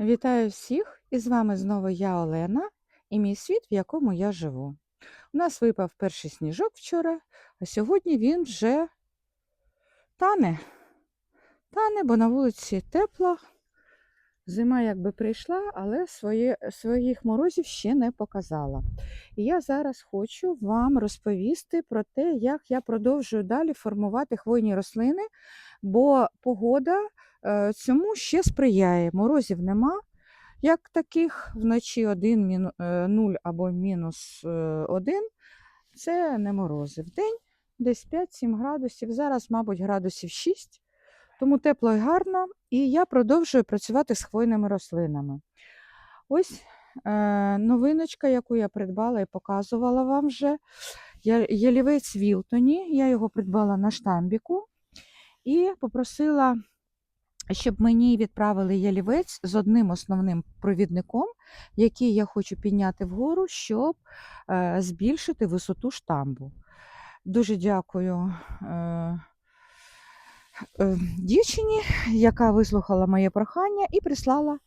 Вітаю всіх! І з вами знову я Олена і мій світ, в якому я живу. У нас випав перший сніжок вчора, а сьогодні він вже тане. Тане, бо на вулиці тепло. Зима якби прийшла, але своє, своїх морозів ще не показала. І я зараз хочу вам розповісти про те, як я продовжую далі формувати хвойні рослини, бо погода цьому ще сприяє. Морозів нема, як таких вночі 1, міну- е, 0 або мінус 1. Це не морози. Вдень десь 5-7 градусів, зараз, мабуть, градусів 6. Тому тепло і гарно, і я продовжую працювати з хвойними рослинами. Ось е, новиночка, яку я придбала і показувала вам вже. Ялівець Вілтоні. Я його придбала на штамбіку і попросила, щоб мені відправили ялівець з одним основним провідником, який я хочу підняти вгору, щоб е, збільшити висоту штамбу. Дуже дякую. Е, е, дівчині, яка вислухала моє прохання і прислала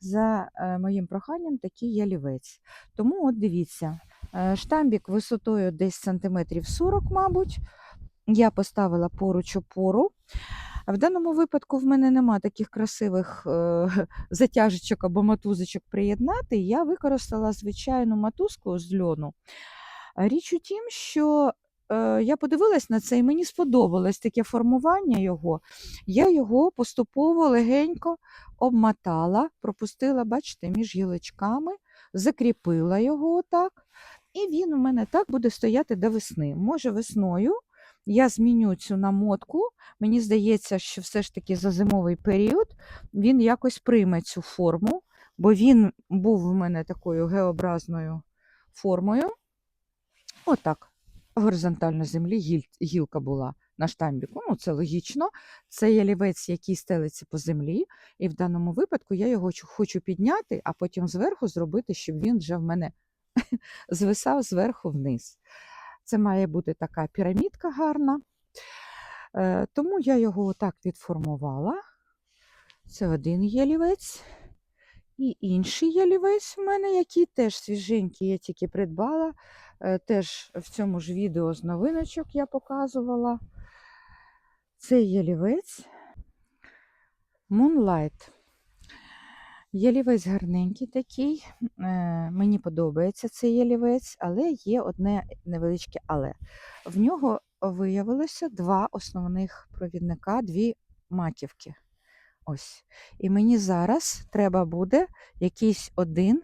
за моїм проханням такий ялівець. Тому от дивіться, штамбік висотою десь сантиметрів 40, мабуть. Я поставила поруч опору. А В даному випадку в мене нема таких красивих е, затяжечок або матузочок приєднати. Я використала звичайну матузку з льону. Річ у тім, що е, я подивилась на це, і мені сподобалось таке формування його. Я його поступово легенько обмотала, пропустила, бачите, між гілочками, закріпила його отак. І він у мене так буде стояти до весни. Може, весною я зміню цю намотку. Мені здається, що все ж таки за зимовий період він якось прийме цю форму, бо він був у мене такою геобразною формою. Отак. Горизонтально землі гіль- гілка була на штамбіку. Ну, це логічно. Це ялівець, який стелиться по землі. І в даному випадку я його хочу підняти, а потім зверху зробити, щоб він вже в мене звисав зверху вниз. Це має бути така пірамідка гарна. Е, Тому я його отак відформувала. Це один ялівець. І інший ялівець в мене, який теж свіженький, я тільки придбала. Е, Теж в цьому ж відео з новиночок я показувала. Цей ялівець Moonlight. Ялівець гарненький такий. Е, Мені подобається цей ялівець, але є одне невеличке але. В нього виявилося два основних провідника, дві матівки. Ось. І мені зараз треба буде якийсь один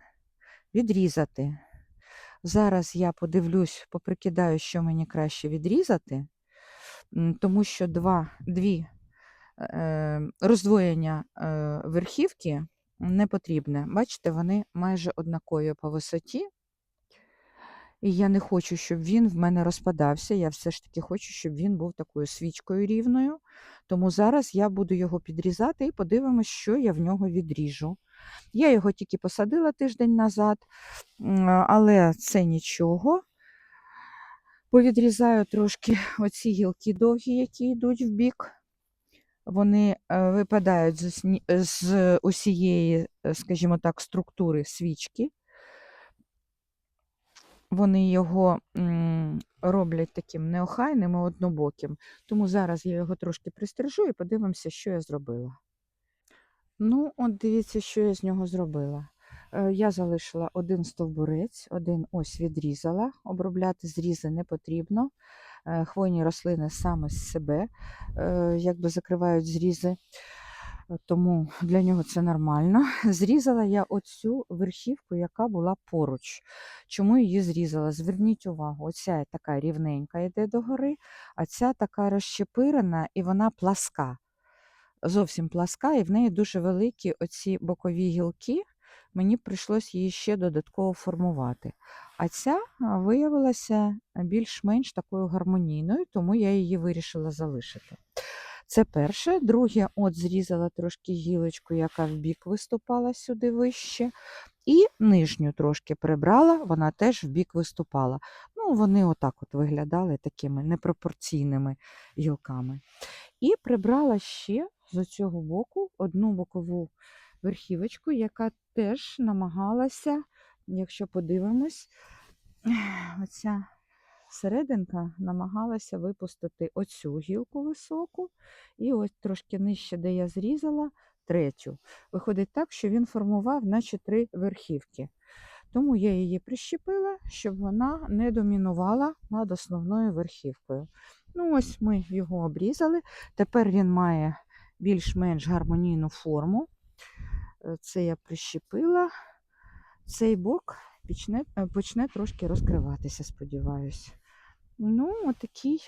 відрізати. Зараз я подивлюсь, поприкидаю, що мені краще відрізати, тому що два, дві е, роздвоєння е, верхівки не потрібне. Бачите, вони майже однакові по висоті. І я не хочу, щоб він в мене розпадався. Я все ж таки хочу, щоб він був такою свічкою рівною. Тому зараз я буду його підрізати і подивимось, що я в нього відріжу. Я його тільки посадила тиждень назад, але це нічого. Повідрізаю трошки оці гілки довгі, які йдуть в бік. Вони е, випадають з, з усієї, е, скажімо так, структури свічки. Вони його роблять таким неохайним і однобоким. Тому зараз я його трошки пристрижу і подивимося, що я зробила. Ну, от дивіться, що я з нього зробила. Е, Я залишила один стовбурець, один ось відрізала. Обробляти зрізи не потрібно. Е, Хвойні рослини саме з себе е, якби закривають зрізи, тому для нього це нормально. Зрізала я оцю верхівку, яка була поруч. Чому її зрізала? Зверніть увагу, оця така рівненька йде догори, а ця така розщепирена і вона пласка. Зовсім пласка, і в неї дуже великі оці бокові гілки. Мені прийшлось її ще додатково формувати. А ця виявилася більш-менш такою гармонійною, тому я її вирішила залишити. Це перше. Друге, от зрізала трошки гілочку, яка в бік виступала сюди вище. І нижню трошки прибрала, вона теж в бік виступала. Ну, вони отак от виглядали такими непропорційними гілками. І прибрала ще з цього боку одну бокову верхівочку, яка теж намагалася, якщо подивимось, оця серединка намагалася випустити оцю гілку високу, і ось трошки нижче, де я зрізала, третю. Виходить так, що він формував наче три верхівки. Тому я її прищепила, щоб вона не домінувала над основною верхівкою. Ну, ось ми його обрізали. Тепер він має більш-менш гармонійну форму. Е, Це я прищепила. Цей бок почне, е, почне трошки розкриватися, сподіваюся. Ну, отакий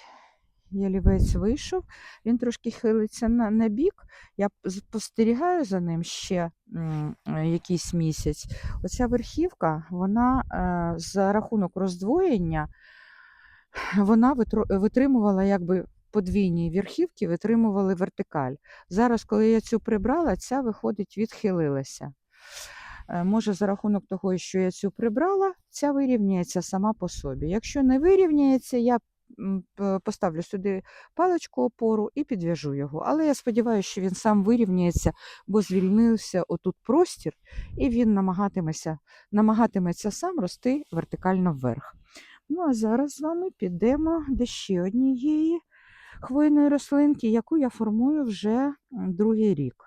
ялівець вийшов. Він трошки хилиться на, на бік. Я спостерігаю за ним ще м, е, якийсь місяць. Оця верхівка, вона е, за рахунок роздвоєння, вона витримувала якби подвійні верхівки, витримували вертикаль. Зараз, коли я цю прибрала, ця виходить, відхилилася. Е, Може, за рахунок того, що я цю прибрала, ця вирівняється сама по собі. Якщо не вирівняється, я поставлю сюди паличку опору і підв'яжу його. Але я сподіваюся, що він сам вирівняється, бо звільнився отут простір, і він намагатиметься, намагатиметься сам рости вертикально вверх. Ну а зараз з вами підемо до ще однієї хвойної рослинки, яку я формую вже другий рік.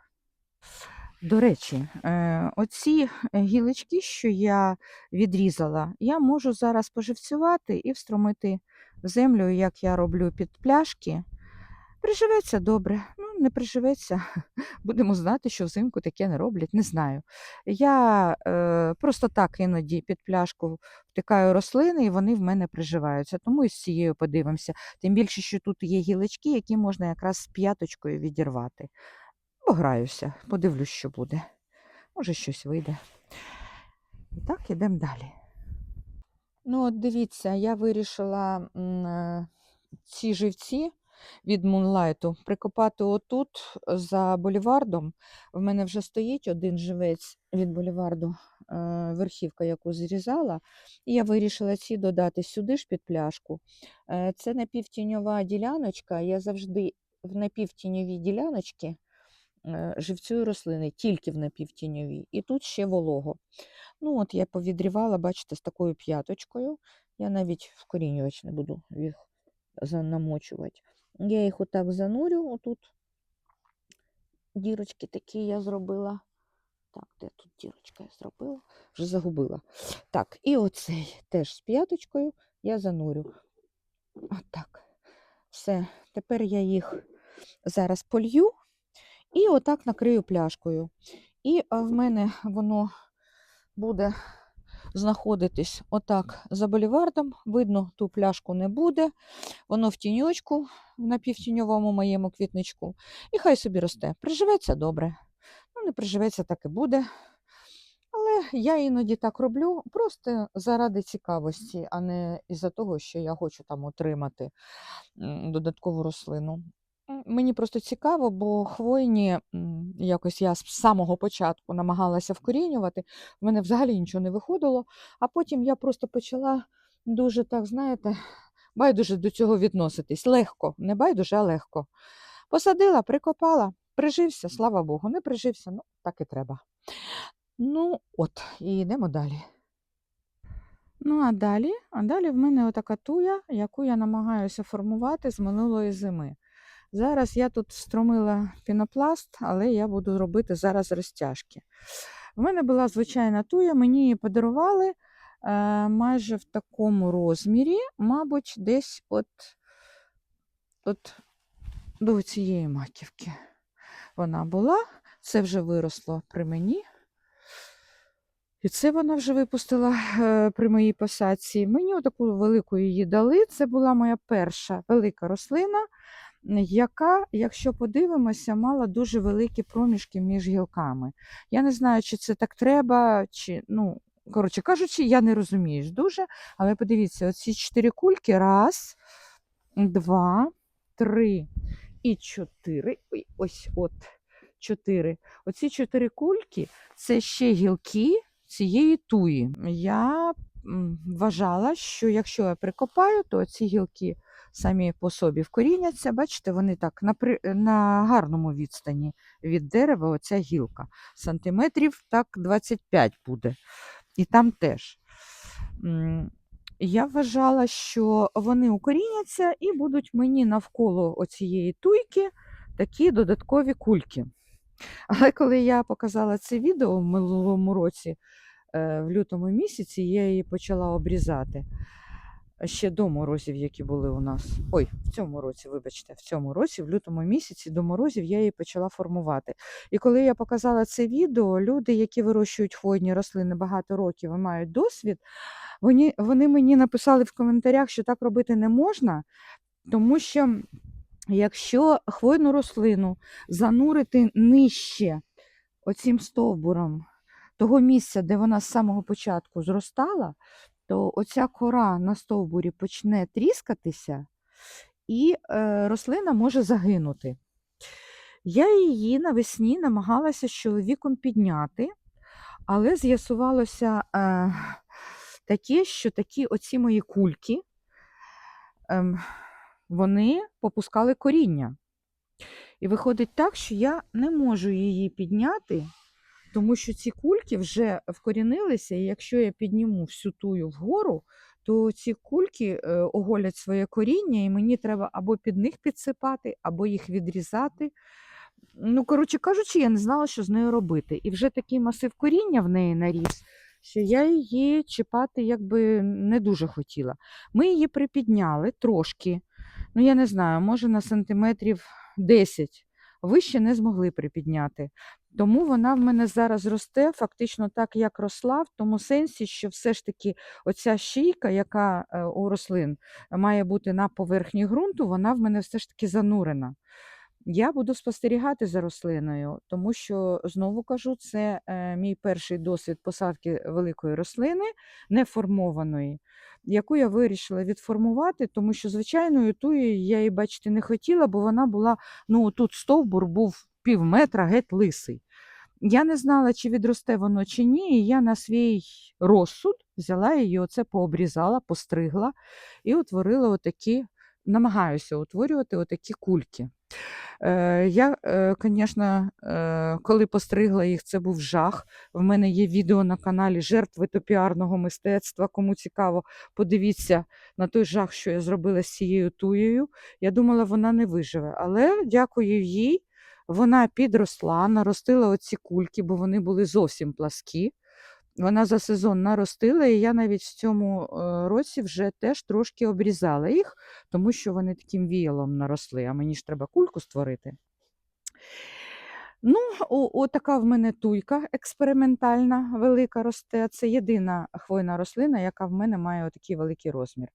До речі, е, оці гілочки, що я відрізала, я можу зараз поживцювати і встромити в землю, як я роблю під пляшки. Приживеться добре, ну не приживеться. Будемо знати, що взимку таке не роблять, не знаю. Я е, просто так іноді під пляшку втикаю рослини, і вони в мене приживаються. Тому і з цією подивимося. Тим більше, що тут є гілочки, які можна якраз з п'яточкою відірвати. Пограюся, подивлюсь, що буде. Може, щось вийде. І так, ідемо далі. Ну, от дивіться, я вирішила е, ці живці від Мунлайту прикопати отут за болівардом. В мене вже стоїть один живець від боліварду, е, верхівка, яку зрізала. І я вирішила ці додати сюди ж під пляшку. Е, Це напівтіньова діляночка. Я завжди в напівтіньовій діляночці живцюю рослини, тільки в напівтіньовій. І тут ще волого. Ну, от я повідрівала, бачите, з такою п'яточкою. Я навіть вкорінювач не буду їх намочувати. Я їх отак занурю, отут дірочки такі я зробила. Так, де тут дірочка я зробила? Вже загубила. Так, і оцей теж з п'яточкою я занурю. Отак. Все. Тепер я їх зараз полью і отак накрию пляшкою. І в мене воно буде знаходитись отак за болівардом. Видно, ту пляшку не буде. Воно в тіньочку, в напівтіньовому моєму квітничку. І хай собі росте. Приживеться добре. Ну, не приживеться, так і буде. Але я іноді так роблю просто заради цікавості, а не із-за того, що я хочу там отримати додаткову рослину. Мені просто цікаво, бо хвойні якось я з самого початку намагалася вкорінювати, в мене взагалі нічого не виходило, а потім я просто почала дуже так, знаєте, байдуже до цього відноситись. Легко, не байдуже, а легко. Посадила, прикопала, прижився, слава Богу, не прижився, ну так і треба. Ну, от, і йдемо далі. Ну, а далі, а далі в мене отака туя, яку я намагаюся формувати з минулої зими. Зараз я тут встромила пінопласт, але я буду робити зараз розтяжки. В мене була звичайна туя, мені її подарували е, майже в такому розмірі, мабуть, десь от, от до цієї маківки вона була. Це вже виросло при мені. І це вона вже випустила е, при моїй посадці. Мені таку велику її дали. Це була моя перша велика рослина, яка, якщо подивимося, мала дуже великі проміжки між гілками. Я не знаю, чи це так треба, чи, ну, коротше кажучи, я не розумію дуже. Але подивіться, оці чотири кульки: раз, два, три і чотири. Ой, ось от чотири. Оці чотири кульки це ще гілки цієї туї. Я вважала, що якщо я прикопаю, то ці гілки самі по собі вкоріняться. Бачите, вони так на, на гарному відстані від дерева, оця гілка. Сантиметрів так 25 буде. І там теж. Я вважала, що вони укоріняться і будуть мені навколо оцієї туйки такі додаткові кульки. Але коли я показала це відео в минулому році, е, в лютому місяці, я її почала обрізати ще до морозів, які були у нас. Ой, в цьому році, вибачте, в цьому році, в лютому місяці до морозів я її почала формувати. І коли я показала це відео, люди, які вирощують хвойні рослини багато років і мають досвід, вони, вони мені написали в коментарях, що так робити не можна, тому що якщо хвойну рослину занурити нижче оцим стовбуром того місця, де вона з самого початку зростала, то оця кора на стовбурі почне тріскатися, і е, рослина може загинути. Я її навесні намагалася з чоловіком підняти, але з'ясувалося е, таке, що такі оці мої кульки, ем, вони попускали коріння. І виходить так, що я не можу її підняти, тому що ці кульки вже вкорінилися, і якщо я підніму всю тую вгору, то ці кульки е, оголять своє коріння, і мені треба або під них підсипати, або їх відрізати. Ну, коротше кажучи, я не знала, що з нею робити. І вже такий масив коріння в неї наріс, що я її чіпати якби не дуже хотіла. Ми її припідняли трошки, ну я не знаю, може на сантиметрів 10. Вище не змогли припідняти. Тому вона в мене зараз росте фактично так, як росла, в тому сенсі, що все ж таки оця шийка, яка е, у рослин має бути на поверхні ґрунту, вона в мене все ж таки занурена. Я буду спостерігати за рослиною, тому що, знову кажу, це е, мій перший досвід посадки великої рослини, неформованої, яку я вирішила відформувати, тому що, звичайною тую я її бачити не хотіла, бо вона була, ну тут стовбур був пів метра геть лисий. Я не знала, чи відросте воно чи ні, і я на свій розсуд взяла її, оце пообрізала, постригла і утворила отакі, намагаюся утворювати отакі кульки. Е, Я, звісно, коли постригла їх, це був жах. В мене є відео на каналі Жертви топіарного мистецтва. Кому цікаво, подивіться на той жах, що я зробила з цією туєю. Я думала, вона не виживе. Але дякую їй. Вона підросла, наростила оці кульки, бо вони були зовсім пласкі. Вона за сезон наростила, і я навіть в цьому е, році вже теж трошки обрізала їх, тому що вони таким віялом наросли, а мені ж треба кульку створити. Ну, отака в мене туйка експериментальна, велика росте. Це єдина хвойна рослина, яка в мене має отакий великий розмір.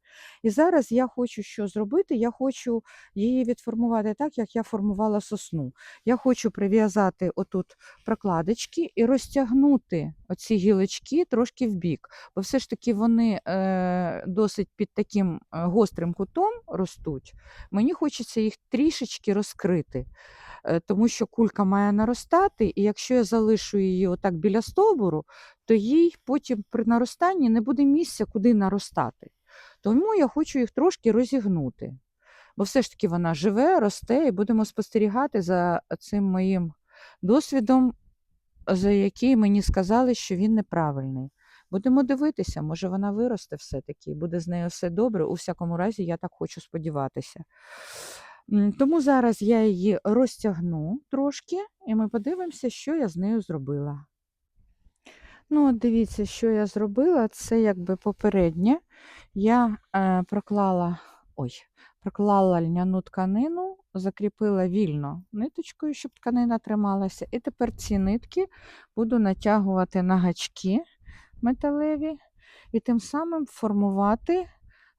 І зараз я хочу що зробити? Я хочу її відформувати так, як я формувала сосну. Я хочу прив'язати отут прокладочки і розтягнути оці гілочки трошки вбік, бо все ж таки вони е, досить під таким е, гострим кутом ростуть. Мені хочеться їх трішечки розкрити. Е, тому що кулька має наростати, і якщо я залишу її отак біля стовбуру, то їй потім при наростанні не буде місця, куди наростати. Тому я хочу їх трошки розігнути. Бо все ж таки вона живе, росте, і будемо спостерігати за цим моїм досвідом, за який мені сказали, що він неправильний. Будемо дивитися, може вона виросте все-таки, буде з нею все добре. У всякому разі, я так хочу сподіватися. Тому зараз я її розтягну трошки, і ми подивимося, що я з нею зробила. Ну, от дивіться, що я зробила. Це якби попереднє. Я е, проклала, ой, проклала льняну тканину, закріпила вільно ниточкою, щоб тканина трималася. І тепер ці нитки буду натягувати на гачки металеві і тим самим формувати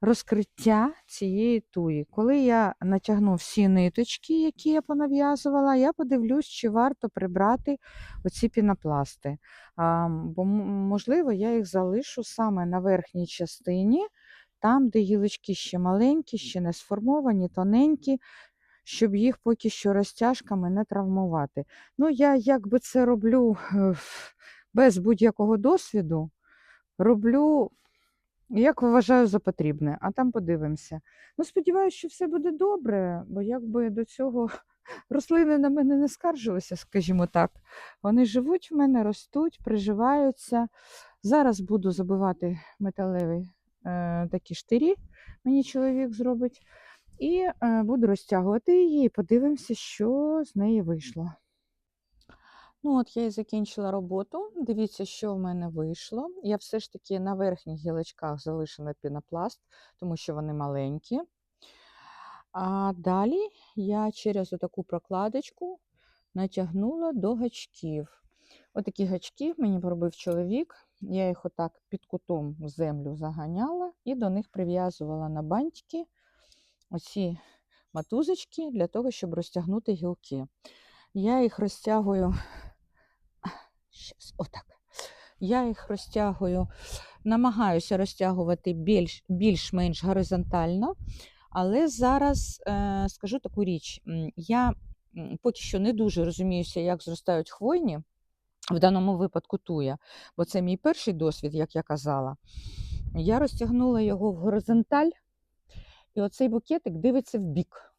розкриття цієї туї. Коли я натягну всі ниточки, які я понав'язувала, я подивлюсь, чи варто прибрати оці пінопласти. А, бо, можливо, я їх залишу саме на верхній частині, там, де гілочки ще маленькі, ще не сформовані, тоненькі. Щоб їх поки що розтяжками не травмувати. Ну, я якби це роблю е, без будь-якого досвіду, роблю як вважаю за потрібне, а там подивимося. Ну, сподіваюся, що все буде добре, бо якби до цього рослини на мене не скаржилися, скажімо так. Вони живуть в мене, ростуть, приживаються. Зараз буду забивати металеві е, такі штирі, мені чоловік зробить. І е, буду розтягувати її і подивимося, що з неї вийшло. Ну, от я і закінчила роботу. Дивіться, що в мене вийшло. Я все ж таки на верхніх гілочках залишила пінопласт, тому що вони маленькі. А далі я через отаку прокладочку натягнула до гачків. Отакі гачки мені поробив чоловік. Я їх отак під кутом в землю заганяла і до них прив'язувала на бантики оці матузочки для того, щоб розтягнути гілки. Я їх розтягую. Отак. Я їх розтягую, намагаюся розтягувати більш, більш-менш горизонтально, але зараз е, скажу таку річ: я поки що не дуже розуміюся, як зростають хвойні, в даному випадку туя, бо це мій перший досвід, як я казала. Я розтягнула його в горизонталь, і оцей букетик дивиться в бік.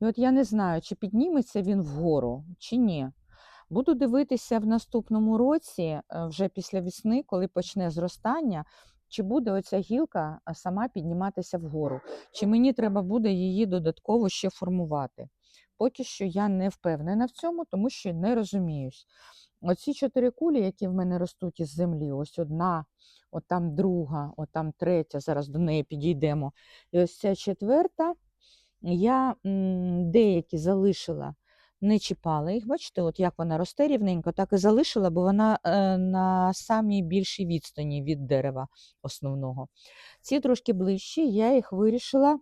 І от я не знаю, чи підніметься він вгору, чи ні. Буду дивитися в наступному році, е, вже після весни, коли почне зростання, чи буде оця гілка сама підніматися вгору, чи мені треба буде її додатково ще формувати. Поки що я не впевнена в цьому, тому що не розуміюсь. Оці чотири кулі, які в мене ростуть із землі, ось одна, от там друга, от там третя, зараз до неї підійдемо. І ось ця четверта, я деякі залишила не чіпала їх. Бачите, от як вона росте рівненько, так і залишила, бо вона е, на самій більшій відстані від дерева основного. Ці трошки ближчі, я їх вирішила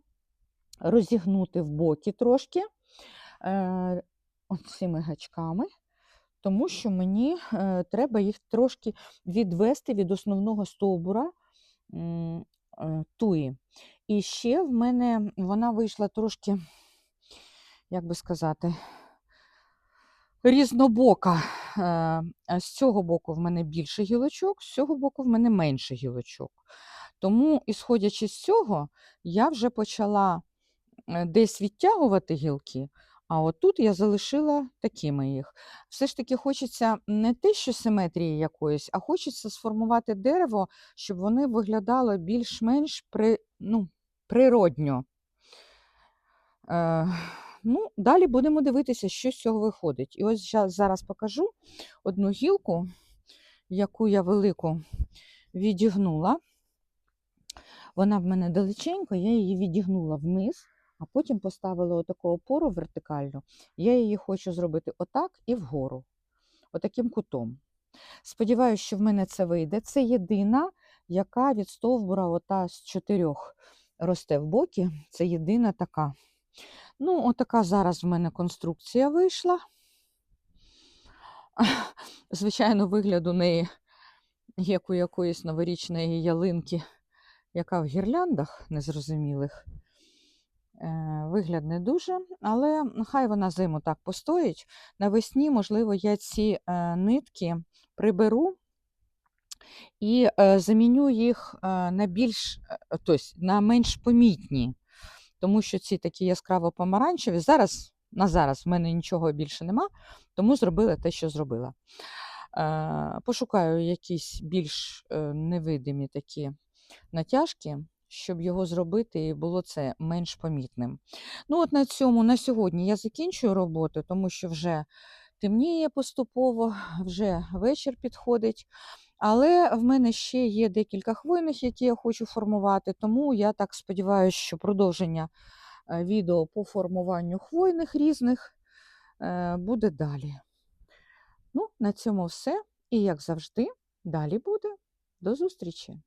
розігнути в боки трошки е, цими гачками. Тому що мені е, треба їх трошки відвести від основного стовбура туї. І ще в мене вона вийшла трошки, як би сказати, різнобока. Е, З цього боку в мене більше гілочок, з цього боку в мене менше гілочок. Тому, ісходячи з цього, я вже почала е, десь відтягувати гілки, а отут я залишила такими їх. Все ж таки хочеться не те, що симетрії якоїсь, а хочеться сформувати дерево, щоб вони виглядало більш-менш при, ну, природньо. Е, Ну, далі будемо дивитися, що з цього виходить. І ось зараз покажу одну гілку, яку я велику відігнула. Вона в мене далеченько, я її відігнула вниз, а потім поставила отаку опору вертикальну. Я її хочу зробити отак і вгору, отаким кутом. Сподіваюся, що в мене це вийде. Це єдина, яка від стовбура ота з чотирьох росте в боки. Це єдина така. Ну, отака зараз в мене конструкція вийшла. Звичайно, вигляд у неї, як у якоїсь новорічної ялинки, яка в гірляндах незрозумілих. Е, Вигляд не дуже, але хай вона зиму так постоїть. Навесні, можливо, я ці е, нитки приберу і е, заміню їх на більш, тобто на менш помітні тому що ці такі яскраво помаранчеві. Зараз на зараз в мене нічого більше нема, тому зробила те, що зробила. Е, Пошукаю якісь більш е, невидимі такі натяжки, щоб його зробити і було це менш помітним. Ну, от на цьому на сьогодні я закінчую роботу, тому що вже темніє поступово, вже вечір підходить. Але в мене ще є декілька хвойних, які я хочу формувати, тому я так сподіваюся, що продовження е, відео по формуванню хвойних різних е, буде далі. Ну, на цьому все. І, як завжди, далі буде. До зустрічі!